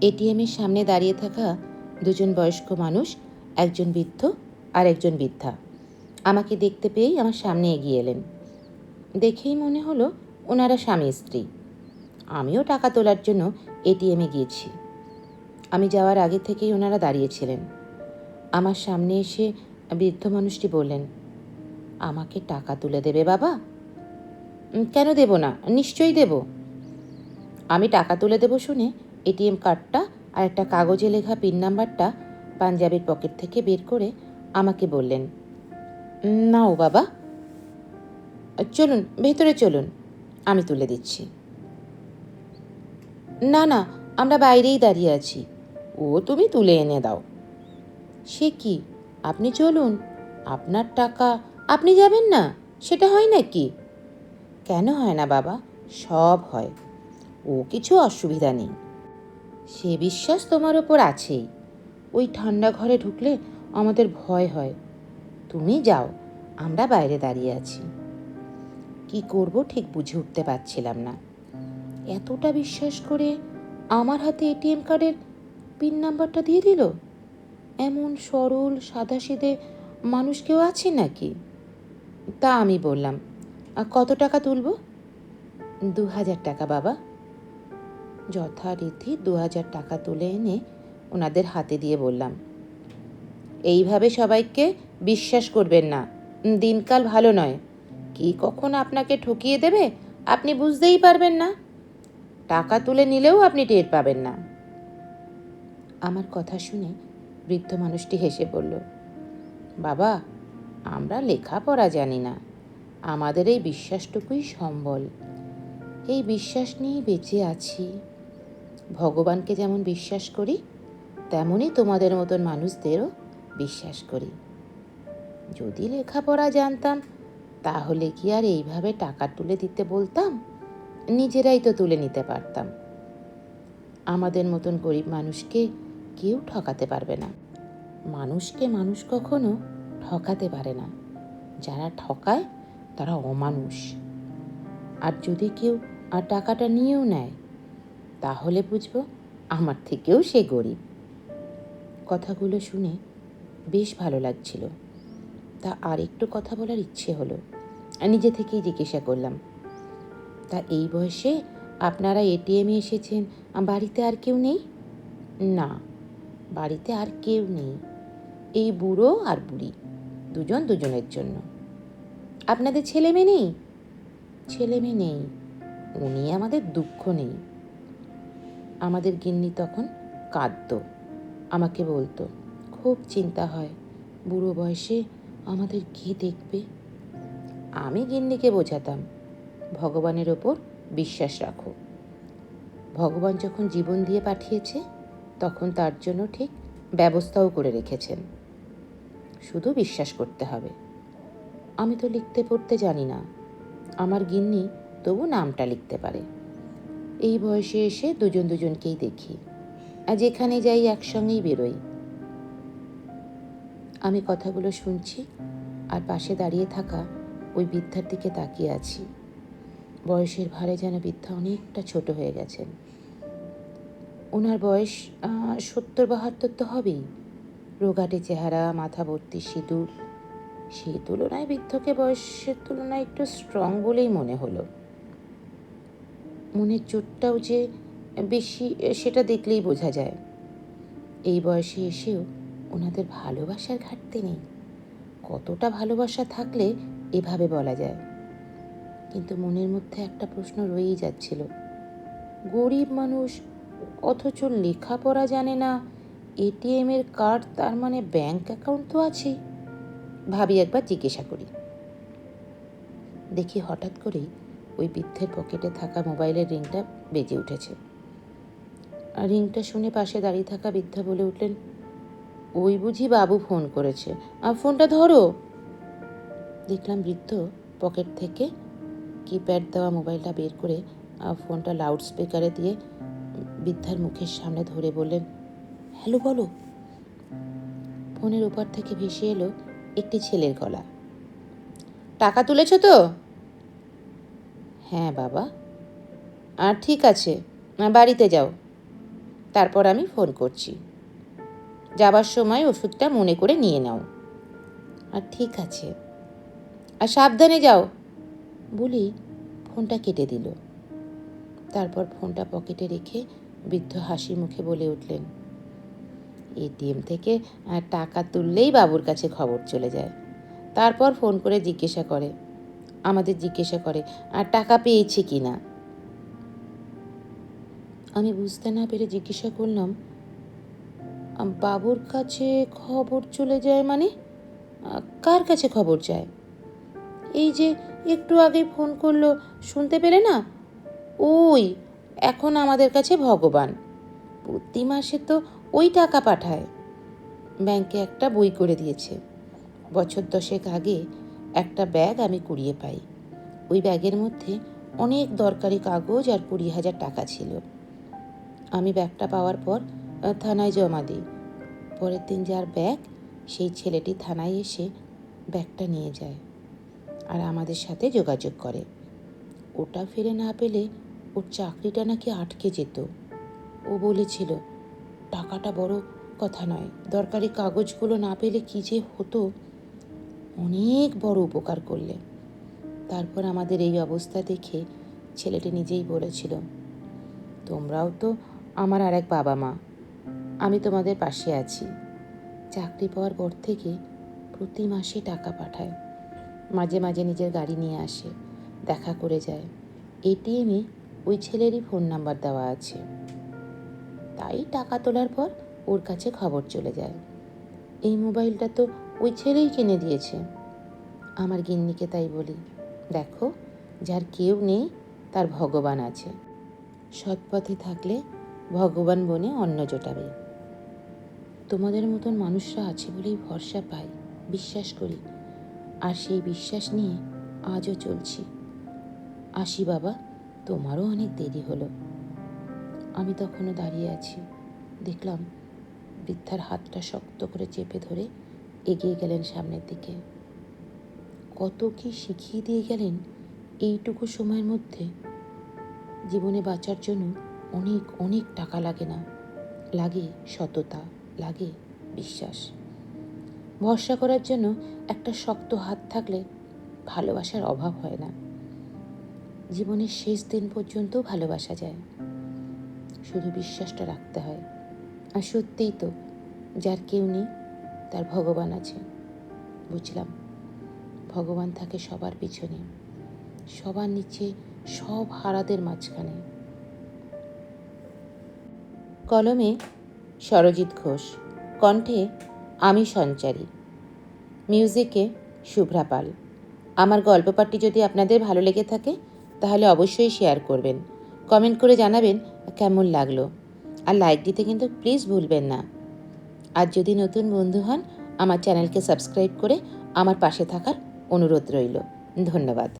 এটিএমের সামনে দাঁড়িয়ে থাকা দুজন বয়স্ক মানুষ, একজন বৃদ্ধ আর একজন বৃদ্ধা। আমাকে দেখতে পেয়েই আমার সামনে এগিয়ে এলেন। দেখেই মনে হলো ওনারা স্বামী স্ত্রী। আমিও টাকা তোলার জন্য এটিএমে গিয়েছি। আমি যাওয়ার আগে থেকেই ওনারা দাঁড়িয়েছিলেন। আমার সামনে এসে বৃদ্ধ মানুষটি বললেন, আমাকে টাকা তুলে দেবে বাবা? কেন দেব না? নিশ্চয়ই দেব। আমি টাকা তুলে দেব শুনে এটিএম কার্ডটা আর একটা কাগজে লেখা পিন নাম্বারটা পাঞ্জাবির পকেট থেকে বের করে আমাকে বললেন, নাও বাবা, চলুন, ভেতরে চলুন, আমি তুলে দিচ্ছি। না না, আমরা বাইরেই দাঁড়িয়ে আছি, ও তুমি তুলে এনে দাও। সে কি? আপনি চলুন, আপনার টাকা, আপনি যাবেন না, সেটা হয় নাকি? কেন হয় না বাবা, সব হয়, ও কিছু অসুবিধা নেই। সে বিশ্বাস তোমার ওপর আছেই। ওই ঠান্ডা ঘরে ঢুকলে আমাদের ভয় হয়। তুমি যাও আমরা বাইরে দাঁড়িয়ে আছি। কি করব ঠিক বুঝে উঠতে পারছিলাম না। এতটা বিশ্বাস করে আমার হাতে এটিএম কার্ডের পিন নাম্বারটা দিয়ে দিল? এমন সরল সাদা সাদাসিধে মানুষ কেউ আছে নাকি? তা আমি বললাম "আ, কত টাকা তুলব? দু হাজার টাকা বাবা। যথারীতি দু হাজার টাকা তুলে এনে ওনাদের হাতে দিয়ে বললাম, এইভাবে সবাইকে বিশ্বাস করবেন না, দিনকাল ভালো নয়। কি কখন আপনাকে ঠকিয়ে দেবে আপনি বুঝতেই পারবেন না। টাকা তুলে নিলেও আপনি টের পাবেন না। আমার কথা শুনে বৃদ্ধ মানুষটি হেসে বলল বাবা, আমরা লেখাপড়া জানি না, আমাদের এই বিশ্বাসটুকুই সম্বল। এই বিশ্বাস নিয়েই বেঁচে আছি। ভগবানকে যেমন বিশ্বাস করি তেমনই তোমাদের মতন মানুষদেরও বিশ্বাস করি। যদি লেখাপড়া জানতাম, তাহলে কি আর এইভাবে টাকা তুলে দিতে বলতাম? নিজেরাই তো তুলে নিতে পারতাম। আমাদের মতন গরিব মানুষকে কেউ ঠকাতে পারবে না। মানুষকে মানুষ কখনো ঠকাতে পারে না। যারা ঠকায়, তারা অমানুষ। আর যদি কেউ আর টাকাটা নিয়েও নেয় তাহলে বুঝব আমার থেকেও সে গরিব। কথাগুলো শুনে বেশ ভালো লাগছিল। তা আর একটু কথা বলার ইচ্ছে হলো। নিজে থেকেই জিজ্ঞাসা করলাম, তা এই বয়সে আপনারা এটিএমে এসেছেন, বাড়িতে আর কেউ নেই? না, বাড়িতে আর কেউ নেই। এই বুড়ো আর বুড়ি, দুজন দুজনের জন্য। আপনাদের ছেলে মেয়ে নেই? ছেলে মেয়ে নেই, উনি আমাদের দুঃখ নেই। আমাদের গিন্নি তখন কাঁদতো। আমাকে বলতো, খুব চিন্তা হয়, বুড়ো বয়সে আমাদের কি দেখবে? আমি গিন্নিকে বোঝাতাম, ভগবানের ওপর বিশ্বাস রাখো। ভগবান যখন জীবন দিয়ে পাঠিয়েছে, তখন তার জন্য ঠিক ব্যবস্থাও করে রেখেছেন। শুধু বিশ্বাস করতে হবে। আমি তো লিখতে পড়তে জানি না। আমার গিন্নি তবু নামটা লিখতে পারে। এই বয়সে এসে দুজন দুজনকেই দেখি। আর যেখানে যাই, একসঙ্গেই বেরোই। আমি কথাগুলো শুনছি আর পাশে দাঁড়িয়ে থাকা ওই বৃদ্ধার দিকে তাকিয়ে আছি। বয়সের ভারে যেন বৃদ্ধা অনেকটা ছোট হয়ে গেছেন। ওনার বয়স সত্তর বাহাত্তর তো হবেই। রোগাটে চেহারা, মাথা ভর্তি সিঁদুর। সেই তুলনায় বৃদ্ধকে বয়সের তুলনায় একটু স্ট্রং বলেই মনে হলো। মনের চোটটাও যে বেশি, সেটা দেখলেই বোঝা যায়। এই বয়সে এসেও ওনাদের ভালোবাসার ঘাটতি নেই। কতটা ভালোবাসা থাকলে এভাবে বলা যায়? কিন্তু মনের মধ্যে একটা প্রশ্ন রয়েই যাচ্ছিল। গরিব মানুষ, অথচ লেখাপড়া জানে না এটিএমের কার্ড তার মানে ব্যাংক অ্যাকাউন্ট তো আছেই। ভাবি একবার জিজ্ঞাসা করি। দেখি হঠাৎ করেই ওই বৃদ্ধের পকেটে থাকা মোবাইলের রিংটা বেজে উঠেছে। আর রিংটা শুনে পাশে দাঁড়িয়ে থাকা বৃদ্ধা বলে উঠলেন, ওই বুঝি বাবু ফোন করেছে। আর ফোনটা ধরো। দেখলাম বৃদ্ধ পকেট থেকে কিপ্যাড দেওয়া মোবাইলটা বের করে আর ফোনটা লাউড স্পিকারে দিয়ে বৃদ্ধার মুখের সামনে ধরে বললেন, হ্যালো, বলো। ফোনের ওপার থেকে ভেসে এলো একটি ছেলের গলা। টাকা তুলেছ তো? হ্যাঁ বাবা। আর ঠিক আছে, বাড়িতে যাও। তারপর আমি ফোন করছি। যাবার সময় ওষুধটা মনে করে নিয়ে নাও। আর ঠিক আছে। আর সাবধানে যাও। বলি ফোনটা কেটে দিল। তারপর ফোনটা পকেটে রেখে বৃদ্ধ হাসি মুখে বলে উঠলেন এটিএম থেকে টাকা তুললেই বাবুর কাছে খবর চলে যায়। তারপর ফোন করে জিজ্ঞাসা করে আমাদের জিজ্ঞাসা করে, আর টাকা পেয়েছে কি না? আমি বুঝতে না পেরে জিজ্ঞাসা করলাম বাবুর কাছে খবর চলে যায় মানে? কার কাছে খবর যায়? এই যে একটু আগে ফোন করল, শুনতে পেলে না? ওই, এখন আমাদের কাছে ভগবান। প্রতি মাসে তো ওই টাকা পাঠায়। ব্যাংকে একটা বই করে দিয়েছে। বছর দশেক আগে একটা ব্যাগ আমি কুড়িয়ে পাই। ওই ব্যাগের মধ্যে অনেক দরকারি কাগজ আর কুড়ি হাজার টাকা ছিল। আমি ব্যাগটা পাওয়ার পর থানায় জমা দিই। পরের দিন যার ব্যাগ, সেই ছেলেটি থানায় এসে ব্যাগটা নিয়ে যায় আর আমাদের সাথে যোগাযোগ করে। ওটা ফিরে না পেলে ওর চাকরিটা নাকি আটকে যেত। ও বলেছিল, টাকাটা বড় কথা নয়। দরকারি কাগজগুলো না পেলে কী যে হতো অনেক বড় উপকার করলে। তারপর আমাদের এই অবস্থা দেখে ছেলেটি নিজেই বলেছিল, তোমরাও তো আমার আর এক বাবা মা, আমি তোমাদের পাশে আছি। চাকরি পাওয়ার পর থেকে প্রতি মাসে টাকা পাঠায়। মাঝে মাঝে নিজের গাড়ি নিয়ে আসে, দেখা করে যায়। এটিএমে ওই ছেলেরই ফোন নাম্বার দেওয়া আছে। তাই টাকা তোলার পর ওর কাছে খবর চলে যায়। এই মোবাইলটা তো ওই ছেলেই কিনে দিয়েছে। আমার গিন্নিকে তাই বলি, দেখো, যার কেউ নেই, তার ভগবান আছে। সৎ পথে থাকলে ভগবান বনে অন্ন জোটাবে। তোমাদের মতন মানুষরা আছে বলেই ভরসা পাই, বিশ্বাস করি। আর সেই বিশ্বাস নিয়ে আজও চলছি। আসি বাবা, তোমারও অনেক দেরি হলো। আমি তখনও দাঁড়িয়ে আছি। দেখলাম বৃদ্ধার হাতটা শক্ত করে চেপে ধরে এগিয়ে গেলেন সামনের দিকে। কত কি শিখিয়ে দিয়ে গেলেন এইটুকু সময়ের মধ্যে? জীবনে বাঁচার জন্য অনেক অনেক টাকা লাগে না। লাগে সততা, লাগে বিশ্বাস। ভরসা করার জন্য একটা শক্ত হাত থাকলে ভালোবাসার অভাব হয় না। জীবনের শেষ দিন পর্যন্ত ভালোবাসা যায়। শুধু বিশ্বাসটা রাখতে হয়। আর সত্যিই তো, যার কেউ নেই তার ভগবান আছে। বুঝলাম। ভগবান থাকে সবার পিছনে। সবার নিচে সব হারাদের মাঝখানে। কলমে সরজিৎ ঘোষ। কণ্ঠে আমি সঞ্চারী। মিউজিকে শুভ্রা পাল। আমার গল্প পাঠটি যদি আপনাদের ভালো লেগে থাকে, তাহলে অবশ্যই শেয়ার করবেন। কমেন্ট করে জানাবেন কেমন লাগল। আর লাইক দিতে কিন্তু প্লিজ ভুলবেন না। আর যদি নতুন বন্ধু হন, আমার চ্যানেলকে সাবস্ক্রাইব করে আমার পাশে থাকার অনুরোধ রইল। ধন্যবাদ।